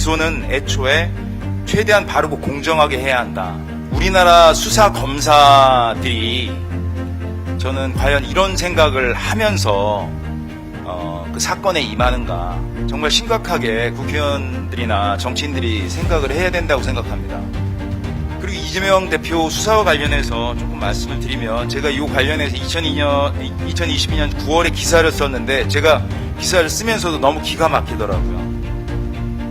기소는 애초에 최대한 바르고 공정하게 해야 한다. 우리나라 수사 검사들이 저는 과연 이런 생각을 하면서 어, 그 사건에 임하는가 정말 심각하게 국회의원들이나 정치인들이 생각을 해야 된다고 생각합니다. 그리고 이재명 대표 수사와 관련해서 조금 말씀을 드리면 제가 이 관련해서 2002년, 2022년 9월에 기사를 썼는데 제가 기사를 쓰면서도 너무 기가 막히더라고요.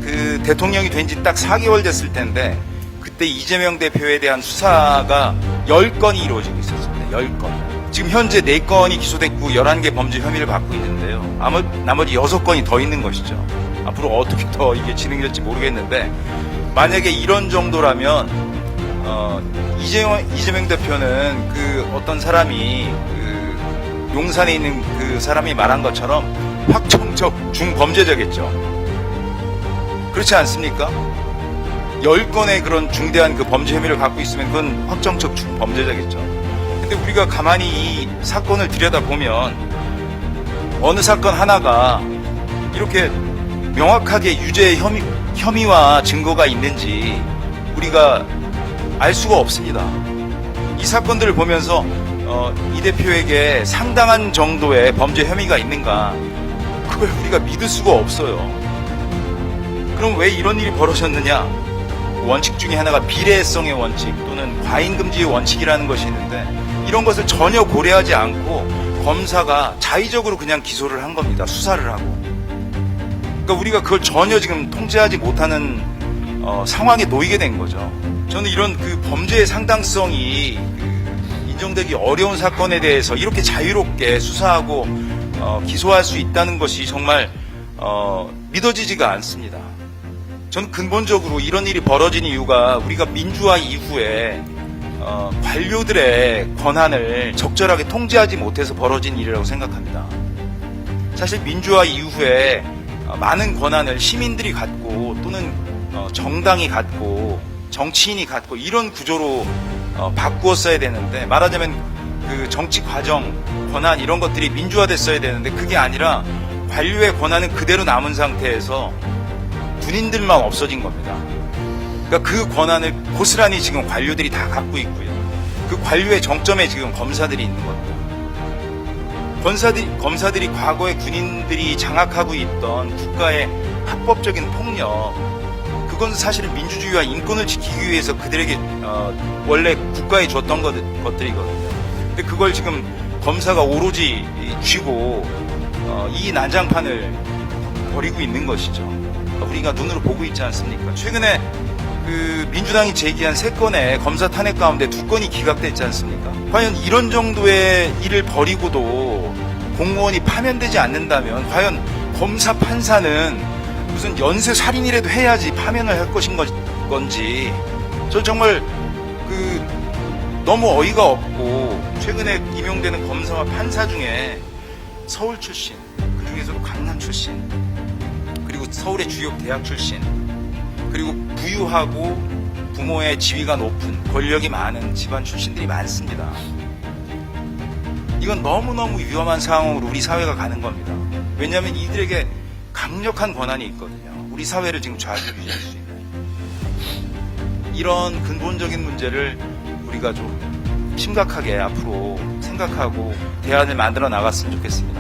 그 대통령이 된 지 딱 4개월 됐을 텐데 그때 이재명 대표에 대한 수사가 10건이 이루어지고 있었습니다. 10건. 지금 현재 4건이 기소됐고 11개 범죄 혐의를 받고 있는데요. 아무, 나머지 6건이 더 있는 것이죠. 앞으로 어떻게 더 이게 진행될지 모르겠는데 만약에 이런 정도라면 어, 이재명, 이재명 대표는 그 어떤 사람이 그 용산에 있는 그 사람이 말한 것처럼 확정적 중범죄자겠죠. 그렇지 않습니까? 10건의 그런 중대한 그 범죄 혐의를 갖고 있으면 그건 확정적 중범죄자겠죠. 근데 우리가 가만히 이 사건을 들여다보면 어느 사건 하나가 이렇게 명확하게 유죄 혐의, 혐의와 증거가 있는지 우리가 알 수가 없습니다. 이 사건들을 보면서 어, 이 대표에게 상당한 정도의 범죄 혐의가 있는가 그걸 우리가 믿을 수가 없어요. 그럼 왜 이런 일이 벌어졌느냐? 원칙 중에 하나가 비례성의 원칙 또는 과잉금지의 원칙이라는 것이 있는데 이런 것을 전혀 고려하지 않고 검사가 자의적으로 그냥 기소를 한 겁니다. 수사를 하고. 그러니까 우리가 그걸 전혀 지금 통제하지 못하는 어, 상황에 놓이게 된 거죠. 저는 이런 그 범죄의 상당성이 그 인정되기 어려운 사건에 대해서 이렇게 자유롭게 수사하고 어, 기소할 수 있다는 것이 정말 어, 믿어지지가 않습니다. 저는 근본적으로 이런 일이 벌어진 이유가 우리가 민주화 이후에 어, 관료들의 권한을 적절하게 통제하지 못해서 벌어진 일이라고 생각합니다. 사실 민주화 이후에 어, 많은 권한을 시민들이 갖고 또는 어, 정당이 갖고 정치인이 갖고 이런 구조로 어, 바꾸었어야 되는데 말하자면 그 정치 과정 권한 이런 것들이 민주화됐어야 되는데 그게 아니라 관료의 권한은 그대로 남은 상태에서 군인들만 없어진 겁니다. 그러니까 그 권한을 고스란히 지금 관료들이 다 갖고 있고요. 그 관료의 정점에 지금 검사들이 있는 겁니다. 검사들이, 검사들이 과거에 군인들이 장악하고 있던 국가의 합법적인 폭력, 그건 사실은 민주주의와 인권을 지키기 위해서 그들에게 어, 원래 국가에 줬던 것, 것들이거든요. 근데 그걸 지금 검사가 오로지 쥐고 어, 이 난장판을 벌이고 있는 것이죠. 우리가 눈으로 보고 있지 않습니까? 최근에 그 민주당이 제기한 세 건의 검사 탄핵 가운데 두 건이 기각됐지 않습니까? 과연 이런 정도의 일을 벌이고도 공무원이 파면되지 않는다면 과연 검사 판사는 무슨 연쇄 살인이라도 해야지 파면을 할 것인 거- 건지 저 정말 그 너무 어이가 없고 최근에 임용되는 검사와 판사 중에 서울 출신 그 중에서도 강남 출신 서울의 주요 대학 출신 그리고 부유하고 부모의 지위가 높은 권력이 많은 집안 출신들이 많습니다. 이건 너무너무 위험한 상황으로 우리 사회가 가는 겁니다. 왜냐하면 이들에게 강력한 권한이 있거든요. 우리 사회를 지금 좌지우지할 수 있는. 이런 근본적인 문제를 우리가 좀 심각하게 앞으로 생각하고 대안을 만들어 나갔으면 좋겠습니다.